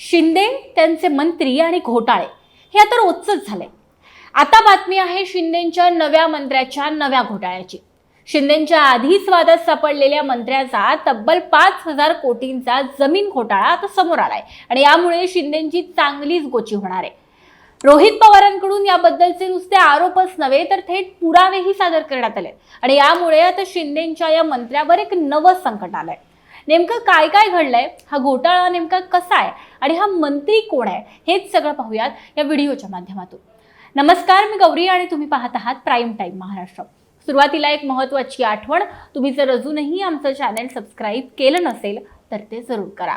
शिंदे त्यांचे मंत्री आणि घोटाळे. हे आता रोजच झालंय. आता बातमी आहे शिंदेच्या नव्या मंत्र्याच्या नव्या घोटाळ्याची. शिंदेच्या आधीच वादात सापडलेल्या मंत्र्याचा तब्बल पाच हजार कोटींचा जमीन घोटाळा आता समोर आलाय आणि यामुळे शिंदेची चांगलीच गोची होणार आहे. रोहित पवारांकडून याबद्दलचे नुसते आरोपच नव्हे तर थेट पुरावेही सादर करण्यात आले आणि यामुळे आता शिंदेच्या या मंत्र्यावर एक नवं संकट आलंय. नेमकं काय काय घडलंय? हा घोटाळा नेमका कसा आहे? आणि हा मंत्री कोण आहे हेच सगळं पाहूयात या व्हिडिओच्या माध्यमातून. नमस्कार मी गौरी आणि तुम्ही पाहत आहात प्राईम टाईम महाराष्ट्र. सुरुवातीला एक महत्त्वाची आठवण तुम्ही जर अजूनही आमचं चॅनल सबस्क्राईब केलं नसेल तर ते जरूर करा.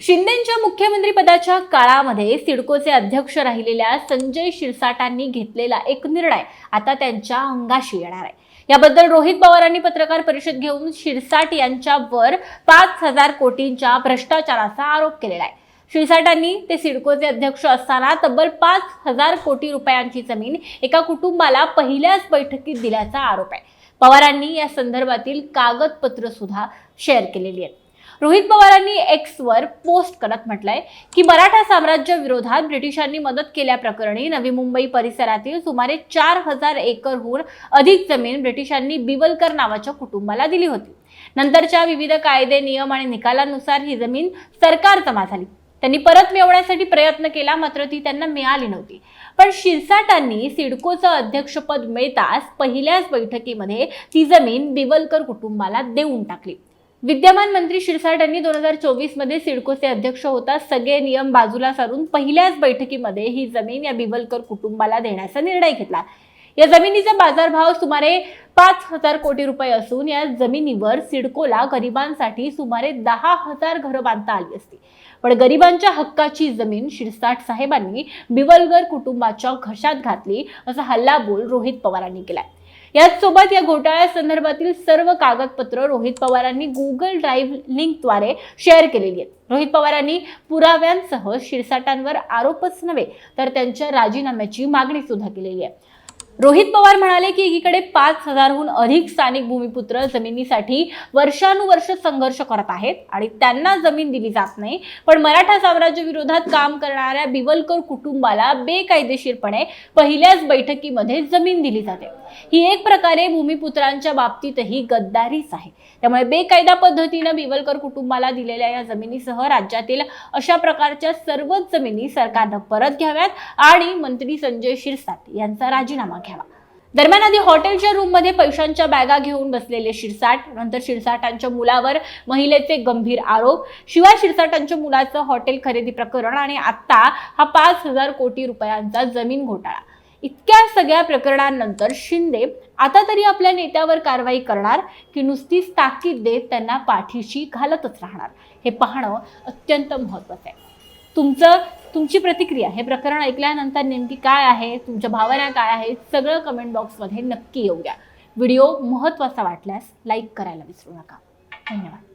शिंदेच्या मुख्यमंत्री पदाच्या काळामध्ये सिडकोचे अध्यक्ष राहिलेल्या संजय शिरसाटांनी घेतलेला एक निर्णय आता त्यांच्या अंगाशी येणार आहे. याबद्दल रोहित पवारांनी पत्रकार परिषद घेऊन शिरसाट यांच्यावर पाच हजार कोटींच्या भ्रष्टाचाराचा आरोप केलेला आहे. शिरसाटांनी ते सिडकोचे अध्यक्ष असताना तब्बल पाच हजार कोटी रुपयांची जमीन एका कुटुंबाला पहिल्याच बैठकीत दिल्याचा आरोप आहे. पवारांनी या संदर्भातील कागदपत्र सुद्धा शेअर केलेली आहेत. रोहित पवारांनी एक्सवर पोस्ट करत म्हटलंय की मराठा साम्राज्य विरोधात ब्रिटिशांनी मदत केल्याप्रकरणी नवी मुंबई परिसरातील सुमारे चार हजार एकरहून अधिक जमीन ब्रिटिशांनी बिवलकर नावाच्या कुटुंबाला दिली होती. नंतरच्या विविध कायदे नियम आणि निकालानुसार ही जमीन सरकार जमा झाली. त्यांनी परत मिळवण्यासाठी प्रयत्न केला मात्र ती त्यांना मिळाली नव्हती. पण शिरसाटांनी सिडकोचं अध्यक्षपद मिळताच पहिल्याच बैठकीमध्ये ती जमीन बिवलकर कुटुंबाला देऊन टाकली. विद्यमान मंत्री शिरसाट यांनी दोन हजार चोवीसमध्ये सिडकोचे अध्यक्ष होता सगळे नियम बाजूला सारून पहिल्याच बैठकीमध्ये ही जमीन या बिवलकर कुटुंबाला देण्याचा निर्णय घेतला. या जमिनीचा बाजारभाव सुमारे पाच हजार कोटी रुपये असून या जमिनीवर सिडकोला गरिबांसाठी सुमारे दहा हजार घरं बांधता आली असती. पण गरिबांच्या हक्काची जमीन शिरसाट साहेबांनी बिवलगर कुटुंबाच्या घशात घातली असा हल्लाबोल रोहित पवारांनी केलाय. याचसोबत या घोटाळ्या संदर्भातील सर्व कागदपत्र रोहित पवारांनी गुगल ड्राईव्ह लिंकद्वारे शेअर केलेली आहेत. रोहित पवारांनी पुराव्यांसह शिरसाटांवर आरोपच नव्हे तर त्यांच्या राजीनाम्याची मागणी सुद्धा केलेली आहे. रोहित पवार म्हणाले की एकीकडे पाच हजारहून अधिक स्थानिक भूमिपुत्र जमिनीसाठी वर्षानुवर्ष संघर्ष करत आहेत आणि त्यांना जमीन दिली जात नाही. पण मराठा साम्राज्य विरोधात काम करणाऱ्या बिवलकर कुटुंबाला बेकायदेशीरपणे पहिल्याच बैठकीमध्ये जमीन दिली जाते. ही एक प्रकारे भूमिपुत्रांच्या बाबतीतही गद्दारीच आहे. त्यामुळे बेकायदा पद्धतीनं बिवलकर कुटुंबाला दिलेल्या या जमिनीसह राज्यातील अशा प्रकारच्या सर्वच जमिनी सरकारनं परत घ्याव्यात आणि मंत्री संजय शिरसाट यांचा राजीनामा घ्यावा. दरम्यान आधी हॉटेलच्या रूममध्ये पैशांच्या बॅगा घेऊन बसलेले शिरसाट नंतर शिरसाटांच्या मुलावर महिलेचे गंभीर आरोप. शिवाय शिरसाटांच्या मुलाचं हॉटेल खरेदी प्रकरण आणि आता हा पाच हजार कोटी रुपयांचा जमीन घोटाळा. इतक्या सगळ्या प्रकरणांनंतर शिंदे आता तरी आपल्या नेत्यावर कारवाई करणार की नुसतीच ताकीद देत त्यांना पाठीशी घालतच राहणार? हे पाहणं अत्यंत महत्त्वाचं आहे. तुमचं तुमची प्रतिक्रिया हे प्रकरण ऐकल्यानंतर नेमकी काय आहे तुमच्या भावना काय आहेत सगळं कमेंट बॉक्समध्ये नक्की येऊ द्या. व्हिडिओ महत्त्वाचा वाटल्यास लाईक करायला विसरू नका. धन्यवाद.